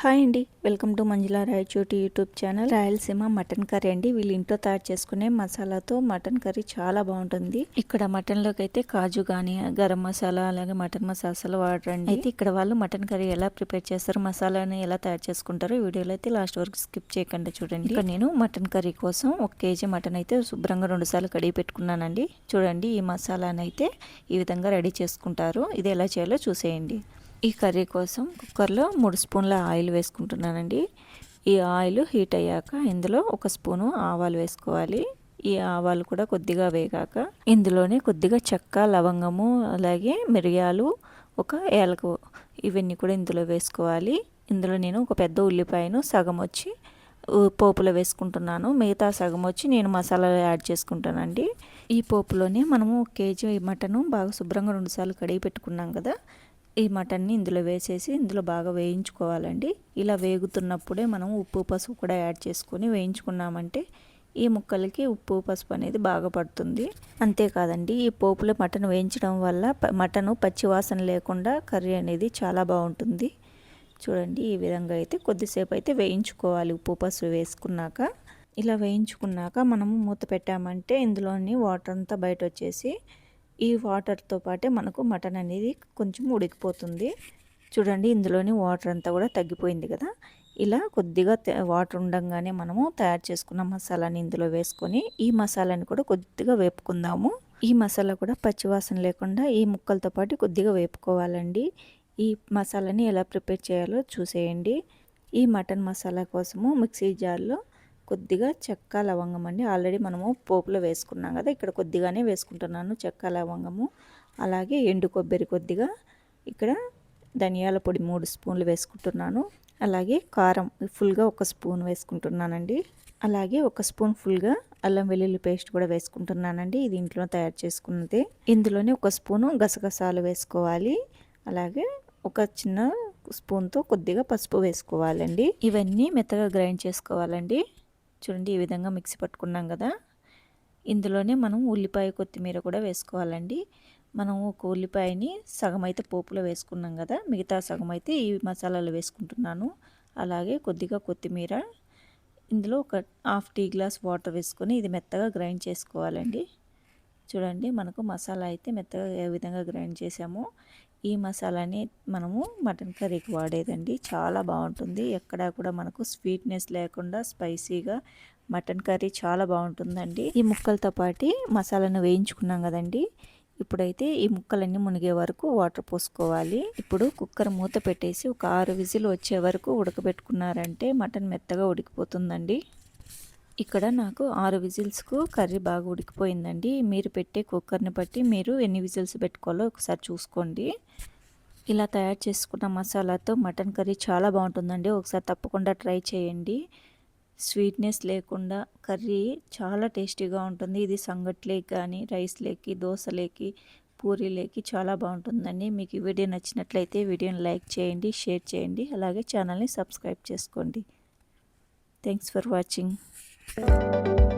Hi అండి. Welcome to Manjula Rayachoti YouTube channel. Rayalaseema mutton curry అండి. వీళ్ళు ఇంట్లో తయారు చేసుకునే మసాలాతో మటన్ కర్రీ చాలా బాగుంటుంది. ఇక్కడ మటన్లోకి అయితే కాజు కానీ గరం మసాలా అలాగే మటన్ మసాలా వాడరండి. అయితే ఇక్కడ వాళ్ళు మటన్ కర్రీ ఎలా ప్రిపేర్ చేస్తారు మసాలాని ఎలా తయారు చేసుకుంటారో ఈ వీడియోలో అయితే లాస్ట్ వరకు స్కిప్ చేయకుండా చూడండి. ఇక్కడ నేను మటన్ కర్రీ కోసం ఒక కేజీ మటన్ అయితే శుభ్రంగా రెండు సార్లు కడిగి పెట్టుకున్నానండి. చూడండి ఈ మసాలాని అయితే ఈ విధంగా రెడీ చేసుకుంటారు. ఇది ఎలా చేయాలో చూసేయండి. ఈ కర్రీ కోసం కుక్కర్లో మూడు స్పూన్ల ఆయిల్ వేసుకుంటున్నానండి. ఈ ఆయిల్ హీట్ అయ్యాక ఇందులో ఒక స్పూను ఆవాలు వేసుకోవాలి. ఈ ఆవాలు కూడా కొద్దిగా వేగాక ఇందులోనే కొద్దిగా చెక్క లవంగము అలాగే మిరియాలు ఒక ఏలకు ఇవన్నీ కూడా ఇందులో వేసుకోవాలి. ఇందులో నేను ఒక పెద్ద ఉల్లిపాయను సగం వచ్చి పోపులో వేసుకుంటున్నాను. మిగతా సగం వచ్చి నేను మసాలాలు యాడ్ చేసుకుంటానండి. ఈ పోపులోనే మనము కేజీ మటను బాగా శుభ్రంగా రెండుసార్లు కడిగి పెట్టుకున్నాం కదా ఈ మటన్ని ఇందులో వేసేసి ఇందులో బాగా వేయించుకోవాలండి. ఇలా వేగుతున్నప్పుడే మనం ఉప్పు పసుపు కూడా యాడ్ చేసుకొని వేయించుకున్నామంటే ఈ ముక్కలకి ఉప్పు పసుపు అనేది బాగా పడుతుంది. అంతేకాదండి ఈ పోపులో మటన్ వేయించడం వల్ల మటను పచ్చివాసన లేకుండా కర్రీ అనేది చాలా బాగుంటుంది. చూడండి ఈ విధంగా అయితే కొద్దిసేపు అయితే వేయించుకోవాలి ఉప్పు పసుపు వేసుకున్నాక. ఇలా వేయించుకున్నాక మనము మూత పెట్టామంటే ఇందులోని వాటర్ అంతా బయట వచ్చేసి ఈ వాటర్తో పాటే మనకు మటన్ అనేది కొంచెం ఉడికిపోతుంది. చూడండి ఇందులోని వాటర్ అంతా కూడా తగ్గిపోయింది కదా. ఇలా కొద్దిగా వాటర్ ఉండగానే మనము తయారు చేసుకున్న మసాలాని ఇందులో వేసుకొని ఈ మసాలాని కూడా కొద్దిగా వేపుకుందాము. ఈ మసాలా కూడా పచ్చివాసన లేకుండా ఈ ముక్కలతో పాటు కొద్దిగా వేపుకోవాలండి. ఈ మసాలాని ఎలా ప్రిపేర్ చేయాలో చూసేయండి. ఈ మటన్ మసాలా కోసము మిక్సీ జార్లో కొద్దిగా చెక్క లవంగం అండి. ఆల్రెడీ మనము పోపులో వేసుకున్నాం కదా ఇక్కడ కొద్దిగానే వేసుకుంటున్నాను చెక్క లవంగము. అలాగే ఎండు కొబ్బరి కొద్దిగా ఇక్కడ ధనియాల పొడి మూడు స్పూన్లు వేసుకుంటున్నాను. అలాగే కారం ఫుల్గా ఒక స్పూన్ వేసుకుంటున్నానండి. అలాగే ఒక స్పూన్ ఫుల్గా అల్లం వెల్లుల్లి పేస్ట్ కూడా వేసుకుంటున్నానండి. ఇది ఇంట్లో తయారు చేసుకున్నది. ఇందులోనే ఒక స్పూను గసగసాలు వేసుకోవాలి. అలాగే ఒక చిన్న స్పూన్తో కొద్దిగా పసుపు వేసుకోవాలండి. ఇవన్నీ మెత్తగా గ్రైండ్ చేసుకోవాలండి. చూడండి ఈ విధంగా మిక్సీ పట్టుకున్నాం కదా. ఇందులోనే మనం ఉల్లిపాయ కొత్తిమీర కూడా వేసుకోవాలండి. మనం ఒక ఉల్లిపాయని సగం అయితే పోపులో వేసుకున్నాం కదా. మిగతా సగం అయితే ఈ మసాలాలు వేసుకుంటున్నాను. అలాగే కొద్దిగా కొత్తిమీర ఇందులో ఒక హాఫ్ టీ గ్లాస్ వాటర్ వేసుకొని ఇది మెత్తగా గ్రైండ్ చేసుకోవాలండి. చూడండి మనకు మసాలా అయితే మెత్తగా ఏ విధంగా గ్రైండ్ చేసామో ఈ మసాలాని మనము మటన్ కర్రీకి వాడేదండి. చాలా బాగుంటుంది. ఎక్కడా కూడా మనకు స్వీట్నెస్ లేకుండా స్పైసీగా మటన్ కర్రీ చాలా బాగుంటుందండి. ఈ ముక్కలతో పాటు మసాలాను వేయించుకున్నాం కదండి. ఇప్పుడైతే ఈ ముక్కలన్నీ మునిగే వరకు వాటర్ పోసుకోవాలి. ఇప్పుడు కుక్కర్ మూత పెట్టేసి ఒక ఆరు విజిల్ వచ్చే వరకు ఉడకబెట్టుకున్నారంటే మటన్ మెత్తగా ఉడికిపోతుందండి. ఇక్కడ నాకు ఆరు విజిల్స్కు కర్రీ బాగా ఉడికిపోయిందండి. మీరు పెట్టే కుక్కర్ని బట్టి మీరు ఎన్ని విజిల్స్ పెట్టుకోవాలో ఒకసారి చూసుకోండి. ఇలా తయారు చేసుకున్న మసాలాతో మటన్ కర్రీ చాలా బాగుంటుందండి. ఒకసారి తప్పకుండా ట్రై చేయండి. స్వీట్నెస్ లేకుండా కర్రీ చాలా టేస్టీగా ఉంటుంది. ఇది సంగట్లేకి కానీ రైస్ లేకి దోశలేకి పూరీలేకి చాలా బాగుంటుందండి. మీకు ఈ వీడియో నచ్చినట్లయితే వీడియోని లైక్ చేయండి షేర్ చేయండి. అలాగే ఛానల్ని సబ్స్క్రైబ్ చేసుకోండి. Thanks for watching. Thank you.